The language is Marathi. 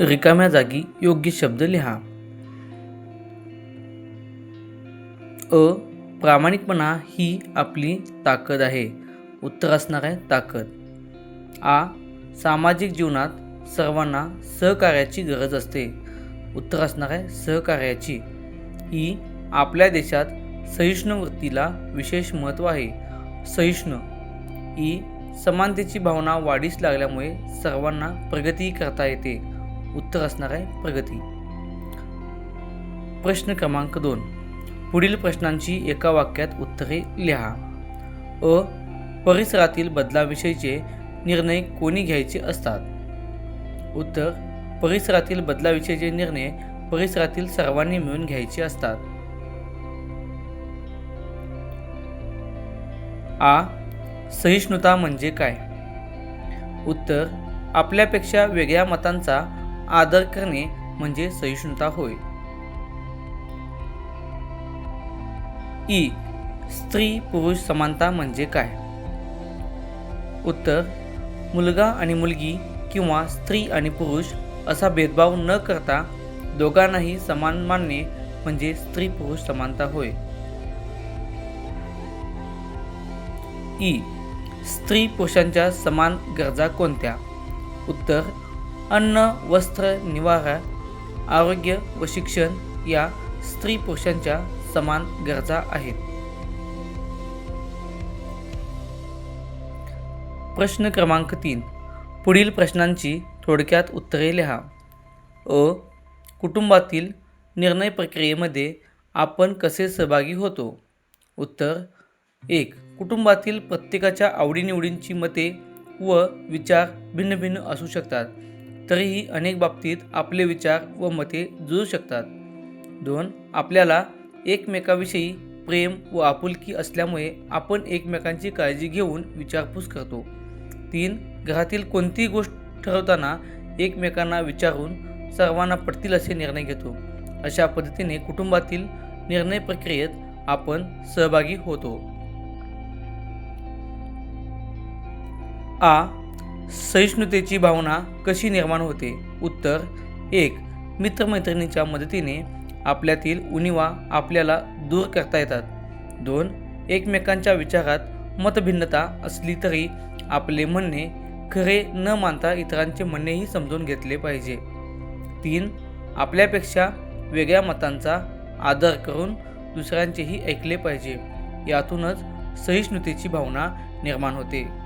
रिकाम्या जागी योग्य शब्द लिहा. अ प्रामाणिकपणा ही आपली ताकद आहे. उत्तर असणार आहे ताकद. आ सामाजिक जीवनात सर्वांना सहकार्याची गरज असते. उत्तर असणार आहे सहकार्याची. ई आपल्या देशात सहिष्णू वृत्तीला विशेष महत्त्व आहे. सहिष्णू. ई समानतेची भावना वाढीस लागल्यामुळे सर्वांना प्रगती करता येते. उत्तर असणार आहे प्रगती. प्रश्न क्रमांक दोन. पुढील प्रश्नांची एका वाक्यात उत्तरे लिहा. अ. परिसरातील बदलाविषयीचे निर्णय कोणी घ्यायचे असतात? उत्तर. परिसरातील बदलाविषयीचे निर्णय परिसरातील सर्वांनी मिळून घ्यायचे असतात. आ. सहिष्णुता म्हणजे काय? उत्तर. आपल्यापेक्षा वेगळ्या मतांचा आदर करणे म्हणजे सहिष्णुता होय. ई. स्त्री पुरुष समानता म्हणजे काय? उत्तर. मुलगा आणि मुलगी किंवा स्त्री आणि पुरुष असा भेदभाव न करता दोघांनाही समान मानणे म्हणजे स्त्री पुरुष समानता होय. ई. स्त्री पुरुषांच्या समान गरजा कोणत्या? उत्तर. अन्न वस्त्र निवारा आरोग्य व शिक्षण या स्त्री पुरुषांच्या समान गरजा आहेत. प्रश्न क्रमांक तीन. पुढील प्रश्नांची थोडक्यात उत्तरे लिहा. अ. कुटुंबातील निर्णय प्रक्रियेमध्ये आपण कसे सहभागी होतो? उत्तर. एक. कुटुंबातील प्रत्येकाच्या आवडीनिवडींची मते व विचार भिन्न भिन्न असू शकतात. तरीही अनेक बाबतीत आपले विचार व मते जुळू शकतात. दोन आपल्याला एकमेकाविषयी प्रेम व आपुलकी असल्यामुळे आपण एकमेकांची काळजी घेऊन विचारपूस करतो. तीन घरातील कोणतीही गोष्ट ठरवताना एकमेकांना विचारून सर्वांना पटतील असे निर्णय घेतो. अशा पद्धतीने कुटुंबातील निर्णय प्रक्रियेत आपण सहभागी होतो. आ सहिष्णुतेची भावना कशी निर्माण होते? उत्तर एक मित्रमैत्रिणीच्या मदतीने आपल्यातील उणिवा आपल्याला दूर करता येतात. दोन एकमेकांच्या विचारात मतभिन्नता असली तरी आपले म्हणणे खरे न मानता इतरांचे म्हणणेही समजून घेतले पाहिजे. तीन आपल्यापेक्षा वेगळ्या मतांचा आदर करून दुसऱ्यांचेही ऐकले पाहिजे. यातूनच सहिष्णुतेची भावना निर्माण होते.